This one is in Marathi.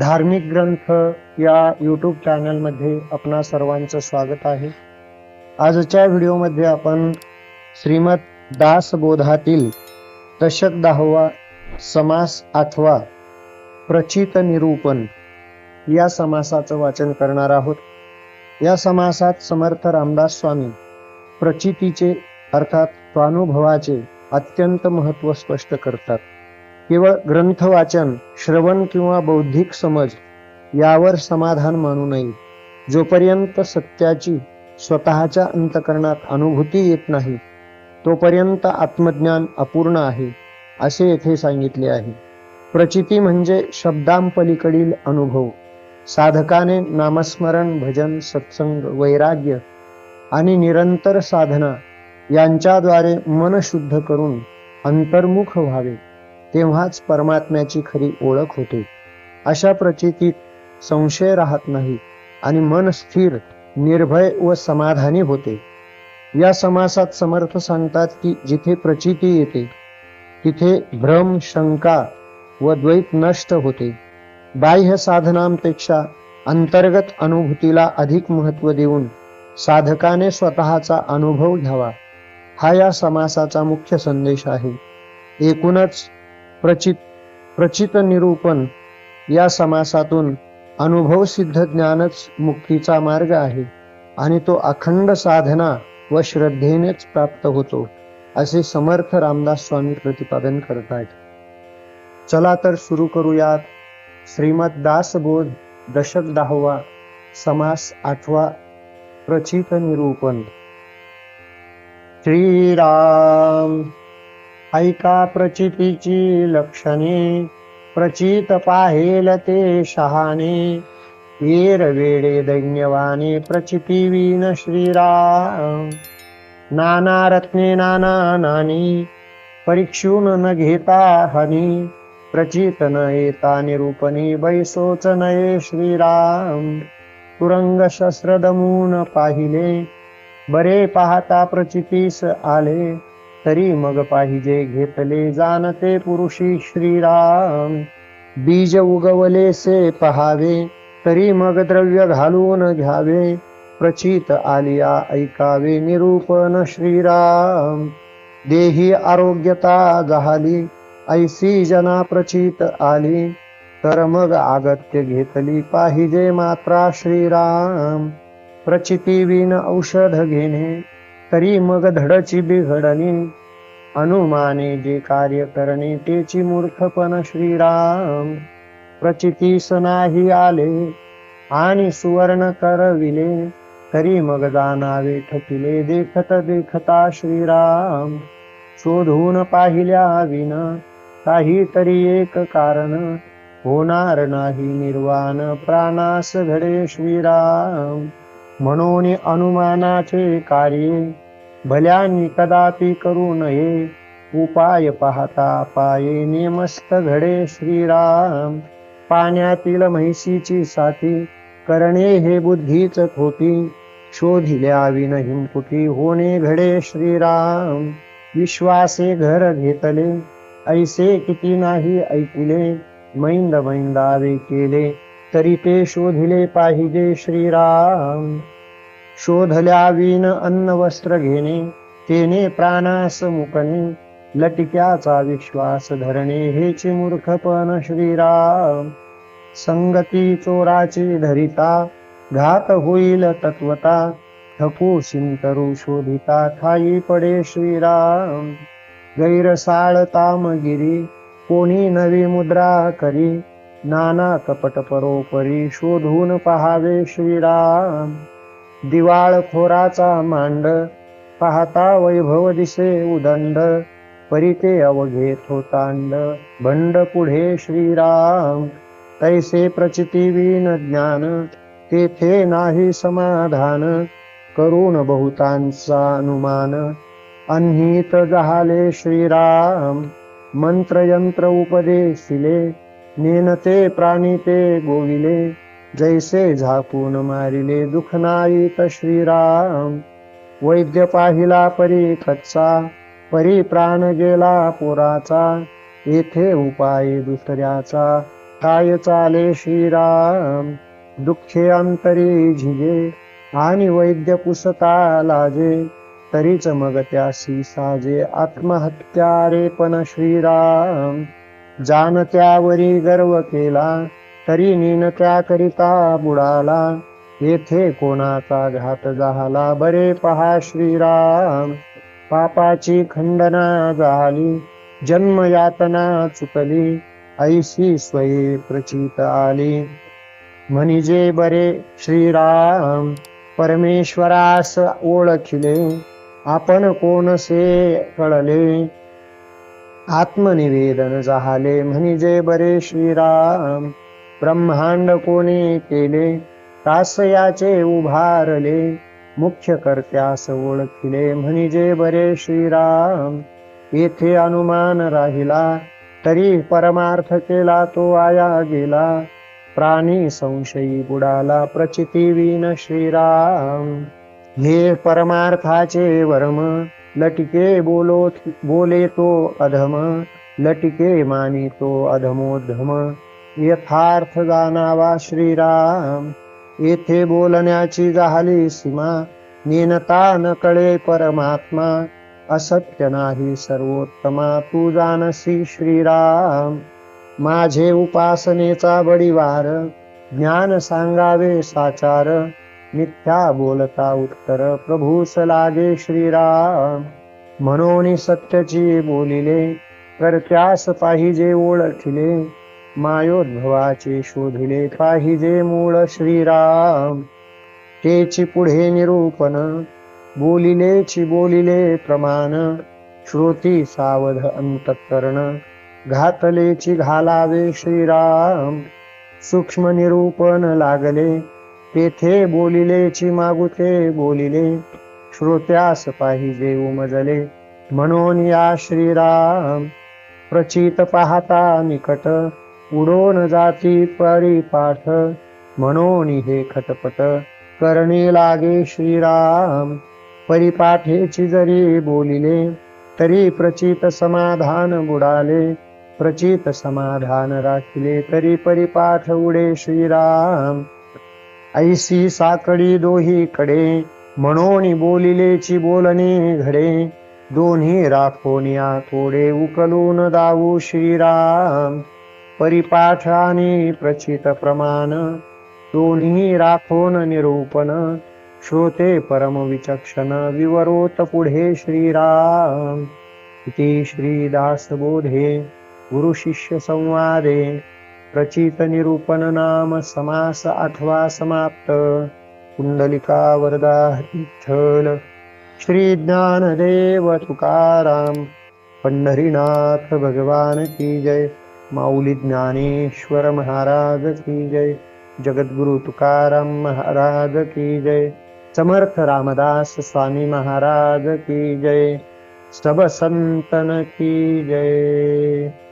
धार्मिक ग्रंथ या यूट्यूब चॅनलमध्ये आपणा सर्वांचं स्वागत आहे. आजच्या व्हिडिओमध्ये आपण श्रीमद दासबोधातील दशक दहावा समास आठवा प्रचित निरूपण या समासाचं वाचन करणार आहोत. या समासात समर्थ रामदास स्वामी प्रचितीचे अर्थात स्वानुभवाचे अत्यंत महत्त्व स्पष्ट करतात. केवळ ग्रंथ वाचन श्रवण किंवा बौद्धिक समज यावर समाधान मानू नये. जोपर्यंत सत्याची स्वतःच्या अंतकरणात अनुभूती येत नाही तोपर्यंत आत्मज्ञान अपूर्ण आहे असे येथे सांगितले आहे. प्रचिती म्हणजे शब्दांपलीकडील अनुभव. साधकाने नामस्मरण भजन सत्संग वैराग्य आणि निरंतर साधना यांच्याद्वारे मन शुद्ध करून अंतर्मुख व्हावे. तेव्हाच परमात्म्याची खरी ओळख होते. अशा प्रचितीत संशय राहत नाही आणि मन स्थिर निर्भय व समाधानी होते. या समासात समर्थ सांगतात की जिथे प्रचिती येते तिथे भ्रम शंका व द्वैत नष्ट होते. बाह्य साधनांपेक्षा अंतर्गत अनुभूतीला अधिक महत्त्व देऊन साधकाने स्वतःचा अनुभव घ्यावा. हा या समासाचा मुख्य संदेश आहे. एकूणच प्रचित प्रचित निरूपण या समासातून अनुभव सिद्ध ज्ञानच मुक्तीचा मार्ग आहे आणि तो अखंड साधना व श्रद्धेनेच प्राप्त होतो असे समर्थ रामदास स्वामी प्रतिपादन करत आहेत चला तर सुरू करूयात श्रीमद दासबोध दशक दहावा समास आठवा प्रचित निरूपण. श्रीराम ऐका प्रचितीची लक्षणे. प्रचित पाहेल ते शहाणे. वीर वेडे दैन्यवाने प्रचिती विन श्रीराम. नाना रत्ने नाना नानी परीक्षून न घेता हनी. प्रचित न येता निरूपणी बैसोच नये श्रीराम. तुरंग शस्त्र दमून पाहिले. बरे पाहता प्रचितीस आले. तरी मग पाहिजे घेतले जाणते पुरुषी श्रीराम. बीज उगवले से पहावे तरी मग द्रव्य घालून घ्यावे. प्रचित आलिया ऐकावे निरूपण श्रीराम. देही आरोग्यता झाली ऐसी जना प्रचित आली. तर मग आगत्य घेतली पाहिजे मात्रा श्रीराम. प्रचिती विन औषध घेणे तरी मग धडची बिघडणी. अनुमाने जे कार्य करणे तेची मूर्खपण श्रीराम. प्रचितीस नाही आले आणि सुवर्ण करविले. तरी मग जाणावे ठकिले देखत देखता श्रीराम. शोधून पाहिल्या विन काहीतरी एक कारण. होणार नाही निर्वाण प्राणास घडे श्रीराम. म्हणून अनुमानाचे कार्य भल्यानी कदापि करू नये. उपाय पाहता पाये नेमस्त घडे श्रीराम. पाण्यातील म्हैसीची साथी करणे हे बुद्धीच खोटी. शोधिल्या विन हिमकुटी होणे घडे श्रीराम. विश्वासे घर घेतले ऐसे किती नाही ऐकिले. मैंद मैंदावे केले तरी ते शोधिले पाहिजे श्रीराम. शोधल्या विन अन्न वस्त्र घेणे तेने प्राणास मुकणे लटिक्याचा विश्वास धरणे हेच मूर्खपण श्रीराम. संगती चोराची धरिता घात होईल तत्वता ठकू शिंतरू शोधिता ठाई पडे श्रीराम. गैरसाळ तामगिरी कोणी नवी मुद्रा करी नाना कपट परोपरी शोधून पहावे श्रीराम दिवाळ खोराचा मांड पाहता वैभव दिसे उदंड परिते अवघे थोतांड हो भंड पुढे श्रीराम तैसे प्रचितीवीन ज्ञान तेथे नाही समाधान करून बहुतांचा अनुमान. अन्हित झाले श्रीराम मंत्रयंत्र उपदेशिले नेनते प्राणी ते गोविले जैसे झाकून मारिले दुखनाईक श्रीराम. वैद्य पाहिला परी कच्चा परी प्राण गेला पोराचा येथे उपाय दुसऱ्याचा. काय चाले श्रीराम? दुःखे अंतरी झिजे आणि वैद्य पुसता लाजे. तरीच मग त्यासी साजे आत्महत्या रे पण श्रीराम. जान त्यावरी गर्व केला तरी नीन त्याकरिता बुडाला. येथे कोणाचा घात झाला बरे पहा श्रीराम. पापाची खंडना झाली जन्म यातना चुकली ऐशी स्वयी प्रचित आली. म्हणजे बरे श्रीराम परमेश्वरास ओळखिले आपण कोणसे कळले? आत्मनिवेदन झाले म्हणजे बरे श्रीराम. ब्रह्मांड कोणी केले तास याचे उभारले मुख्य कर्त्यास ओळखिले म्हणजे बरे श्रीराम. येथे अनुमान राहिला तरी परमार्थ केला तो आया गेला. प्राणी संशयी बुडाला प्रचिती विन श्रीराम. हे परमार्थाचे वर्म लटिके बोलो बोले तो अधम लटिके मानी तो अधमोधम यथार्थ जाणावा श्रीराम येथे बोलण्याची झाली सीमा नेनता न कळे परमात्मा असत्य नाही सर्वोत्तमा तू जानसी श्रीराम। माझे उपासनेचा बडीवार ज्ञान सांगावे साचार मिथ्या बोलता उत्तर प्रभूस लागे श्रीराम. म्हणून सत्यची बोलिले कर्त्यास पाहिजे ओळखिले. मायोद्भवाचे शोधिले पाहिजे मूळ श्रीराम. तेची पुढे निरूपण बोलिलेची बोलिले प्रमाण. श्रोती सावध अंतकरण घातलेची घालावे श्रीराम. सूक्ष्म निरूपण लागले तेथे बोलिलेची मागुते बोलिले श्रोत्यास पाहिजे उमजले. म्हणून या श्रीराम प्रचित पाहता निकट उडोन जाती परिपाठ म्हणून हे खटपट करणे लागे श्रीराम. परिपाठेची जरी बोलिले तरी प्रचित समाधान बुडाले. प्रचित समाधान राखिले तरी परिपाठ उडे श्रीराम. ऐसी साकडी दोही कडे म्हणून बोलिलेची बोलणे घडे. दोन्ही राखोनिया थोडे उकलून दावू श्रीराम. परिपाठ आणि प्रचित प्रमाण दोन्ही राखोन निरूपण. श्रोते परम विचक्षण विवरोत पुढे श्रीराम. इति श्रीदास बोधे गुरु शिष्य संवादे. प्रचित निरूपण नाम समास अथवा समाप्त। कुंडलिका वरदा विठ्ठल श्री ज्ञानदेव तुकाराम पंढरीनाथ भगवान की जय। माऊली ज्ञानेश्वर महाराज की जय। जगद्गुरु तुकाराम महाराज की जय। समर्थ रामदास स्वामी महाराज की जय। सब संतन की जय।